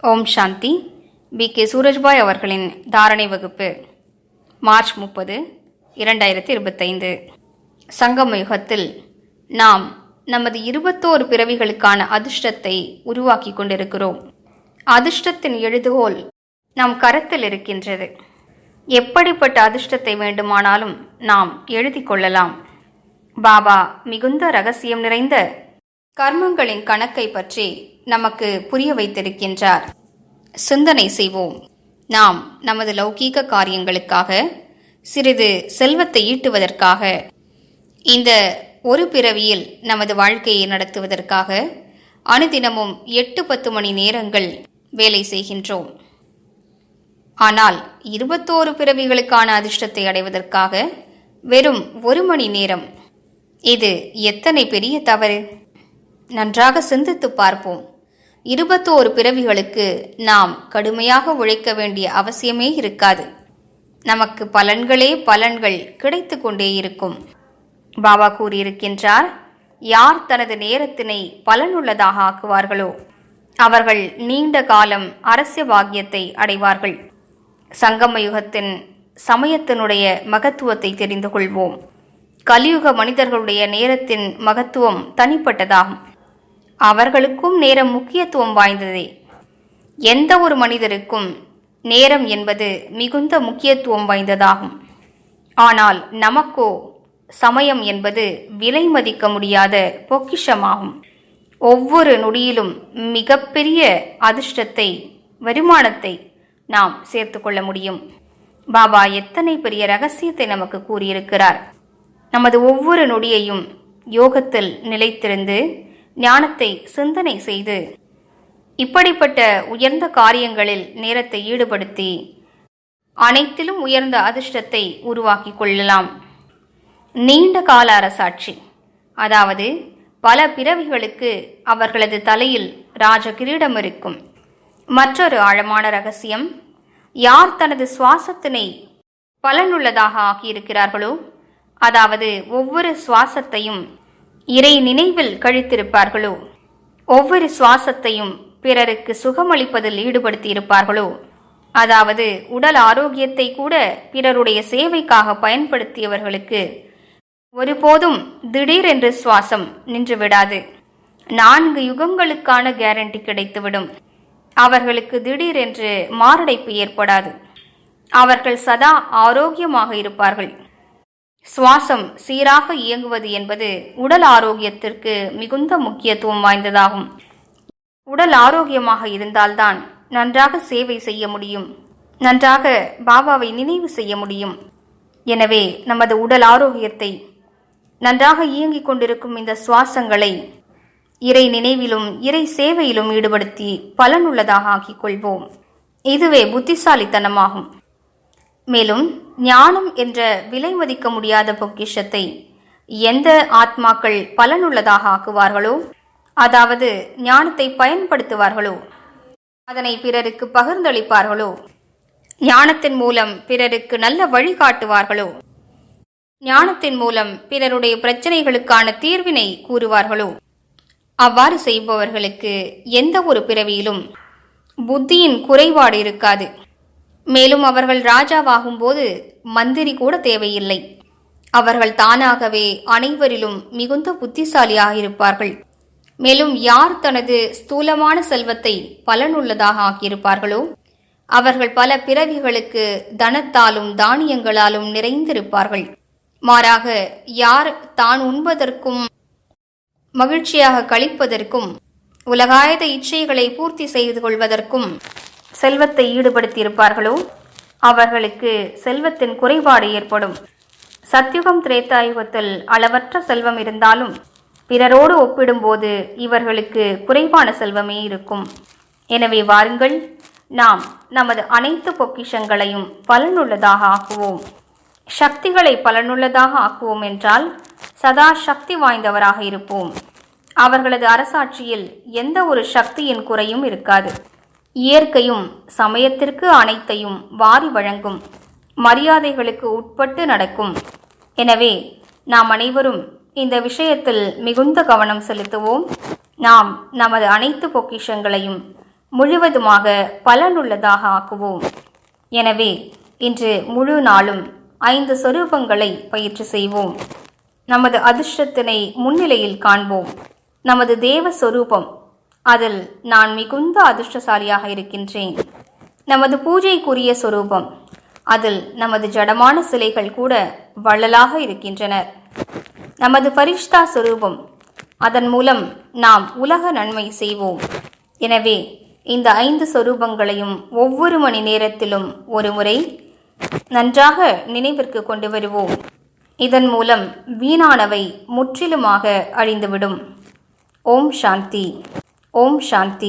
ஓம் சாந்தி. B. K. Surajbhai அவர்களின் தாரணை வகுப்பு மார்ச் முப்பது இரண்டாயிரத்தி இருபத்தைந்து. சங்கம யுகத்தில் நாம் நமது இருபத்தோரு பிறவிகளுக்கான அதிர்ஷ்டத்தை உருவாக்கி கொண்டிருக்கிறோம். அதிர்ஷ்டத்தின் எழுதுகோல் நம் கரத்தில் இருக்கின்றது. எப்படிப்பட்ட அதிர்ஷ்டத்தை வேண்டுமானாலும் நாம் எழுதி கொள்ளலாம். பாபா மிகுந்த ரகசியம் நிறைந்த கர்மங்களின் கணக்கை பற்றி நமக்கு புரிய வைத்திருக்கின்றார். சிந்தனை செய்வோம். நாம் நமது லௌகீக காரியங்களுக்காக சிறிது செல்வத்தை ஈட்டுவதற்காக இந்த ஒரு பிறவியில் நமது வாழ்க்கையை நடத்துவதற்காக அனுதினமும் எட்டு பத்து மணி நேரங்கள் வேலை செய்கின்றோம். ஆனால் இருபத்தோரு பிறவிகளுக்கான அதிர்ஷ்டத்தை அடைவதற்காக வெறும் ஒரு மணி நேரம். இது எத்தனை பெரிய தவறு? நன்றாக சிந்தித்து பார்ப்போம். இருபத்தோரு பிறவிகளுக்கு நாம் கடுமையாக உழைக்க வேண்டிய அவசியமே இருக்காது. நமக்கு பலன்களே பலன்கள் கிடைத்து கொண்டே இருக்கும். பாபா கூறியிருக்கின்றார் யார் தனது நேரத்தினை பலனுள்ளதாக ஆக்குவார்களோ அவர்கள் நீண்ட காலம் அரசிய பாக்கியத்தை அடைவார்கள். சங்கம யுகத்தின் சமயத்தினுடைய மகத்துவத்தை தெரிந்து கொள்வோம். கலியுக மனிதர்களுடைய நேரத்தின் மகத்துவம் தனிப்பட்டதாகும். அவர்களுக்கும் நேரம் முக்கியத்துவம் வாய்ந்ததே. எந்த ஒரு மனிதருக்கும் நேரம் என்பது மிகுந்த முக்கியத்துவம் வாய்ந்ததாகும். ஆனால் நமக்கோ சமயம் என்பது விலை மதிக்க முடியாத பொக்கிஷமாகும். ஒவ்வொரு நொடியிலும் மிகப்பெரிய அதிர்ஷ்டத்தை வருமானத்தை நாம் சேர்த்து கொள்ள முடியும். பாபா எத்தனை பெரிய ரகசியத்தை நமக்கு கூறியிருக்கிறார். நமது ஒவ்வொரு நொடியையும் யோகத்தில் நிலைத்திருந்து ஞானத்தை சிந்தனை செய்து இப்படிப்பட்ட உயர்ந்த காரியங்களில் நேரத்தை ஈடுபடுத்தி அனைத்திலும் உயர்ந்த அதிர்ஷ்டத்தை உருவாக்கி கொள்ளலாம். நீண்ட கால அரசாட்சி. அதாவது பல பிறவிகளுக்கு அவர்களது தலையில் ராஜ கிரீடம் இருக்கும். மற்றொரு ஆழமான ரகசியம் யார் தனது சுவாசத்தினை பலனுள்ளதாக ஆக்கியிருக்கிறார்களோ அதாவது ஒவ்வொரு சுவாசத்தையும் இறை நினைவில் கழித்திருப்பார்களோ? ஒவ்வொரு சுவாசத்தையும் பிறருக்கு சுகமளிப்பதில் ஈடுபடுத்தி இருப்பார்களோ அதாவது உடல் ஆரோக்கியத்தை கூட பிறருடைய சேவைக்காக பயன்படுத்தியவர்களுக்கு ஒருபோதும் திடீரென்று சுவாசம் நின்று விடாது நான்கு யுகங்களுக்கான கேரண்டி கிடைத்துவிடும். அவர்களுக்கு திடீரென்று மாரடைப்பு ஏற்படாது. அவர்கள் சதா ஆரோக்கியமாக இருப்பார்கள். சுவாசம் சீராக இயங்குவது என்பது உடல் ஆரோக்கியத்திற்கு மிகுந்த முக்கியத்துவம் வாய்ந்ததாகும். உடல் ஆரோக்கியமாக இருந்தால்தான் நன்றாக சேவை செய்ய முடியும். நன்றாக பாபாவை நினைவு செய்ய முடியும். எனவே நமது உடல் ஆரோக்கியத்தை நன்றாக இயங்கிக் கொண்டிருக்கும் இந்த சுவாசங்களை இறை நினைவிலும் இறை சேவையிலும் ஈடுபடுத்தி பலனுள்ளதாக ஆக்கிக் கொள்வோம். இதுவே புத்திசாலித்தனமாகும். மேலும் ஞானம் என்ற விலை மதிக்க முடியாத பொக்கிஷத்தை எந்த ஆத்மாக்கள் பலனுள்ளதாக ஆக்குவார்களோ அதாவது ஞானத்தை பயன்படுத்துவார்களோ அதனை பிறருக்கு பகிர்ந்தளிப்பார்களோ ஞானத்தின் மூலம் பிறருக்கு நல்ல வழிகாட்டுவார்களோ ஞானத்தின் மூலம் பிறருடைய பிரச்சனைகளுக்கான தீர்வினை கூறுவார்களோ அவ்வாறு செய்பவர்களுக்கு எந்த ஒரு பிறவியிலும் புத்தியின் குறைபாடு இருக்காது. மேலும் அவர்கள் ராஜாவாகும் போது மந்திரி கூட தேவையில்லை. அவர்கள் தானாகவே அனைவரிலும் மிகுந்த புத்திசாலியாக இருப்பார்கள் மேலும் யார் தனது ஸ்தூலமான செல்வத்தை பலனுள்ளதாக ஆக்கியிருப்பார்களோ அவர்கள் பல பிறவிகளுக்கு தனத்தாலும் தானியங்களாலும் நிறைந்திருப்பார்கள். மாறாக யார் தான் உண்பதற்கும் மகிழ்ச்சியாக கழிப்பதற்கும் உலகாயத இச்சைகளை பூர்த்தி செய்து கொள்வதற்கும் செல்வத்தை ஈடுபடுத்தியிருப்பார்களோ? அவர்களுக்கு செல்வத்தின் குறைபாடு ஏற்படும். சத்யுகம் திரேத்தாயுகத்தில் அளவற்ற செல்வம் இருந்தாலும் பிறரோடு ஒப்பிடும்போது இவர்களுக்கு குறைவான செல்வமே இருக்கும். எனவே வாருங்கள் நாம் நமது அனைத்து பொக்கிஷங்களையும் பலனுள்ளதாக ஆக்குவோம். சக்திகளை பலனுள்ளதாக ஆக்குவோம் என்றால் சதா சக்தி வாய்ந்தவராக இருப்போம். அவர்களது அரசாட்சியில் எந்த ஒரு சக்தியின் குறையும் இருக்காது. இயற்கையும் சமயத்திற்கு அனைத்தையும் வாரி வழங்கும் மரியாதைகளுக்கு உட்பட்டு நடக்கும். எனவே நாம் அனைவரும் இந்த விஷயத்தில் மிகுந்த கவனம் செலுத்துவோம். நாம் நமது அனைத்து பொக்கிஷங்களையும் முழுவதுமாக பலனுள்ளதாக ஆக்குவோம். எனவே இன்று முழு நாளும் ஐந்து சொரூபங்களை பயிற்சி செய்வோம். நமது அதிர்ஷ்டத்தினை முன்னிலையில் காண்போம். நமது தேவ சொரூபம் அதில் நான் மிகுந்த அதிர்ஷ்டசாலியாக இருக்கின்றேன். நமது பூஜைக்குரிய சொரூபம். அதில் நமது ஜடமான சிலைகள் கூட வள்ளலாக இருக்கின்றனர். நமது பரிஷ்தா சொரூபம். அதன் மூலம் நாம் உலக நன்மை செய்வோம். எனவே இந்த ஐந்து சொரூபங்களையும் ஒவ்வொரு மணி நேரத்திலும் ஒரு முறை நன்றாக நினைவிற்கு கொண்டு வருவோம். இதன் மூலம் வீணானவை முற்றிலுமாக அழிந்துவிடும். ஓம் சாந்தி. ஓம் சாந்தி.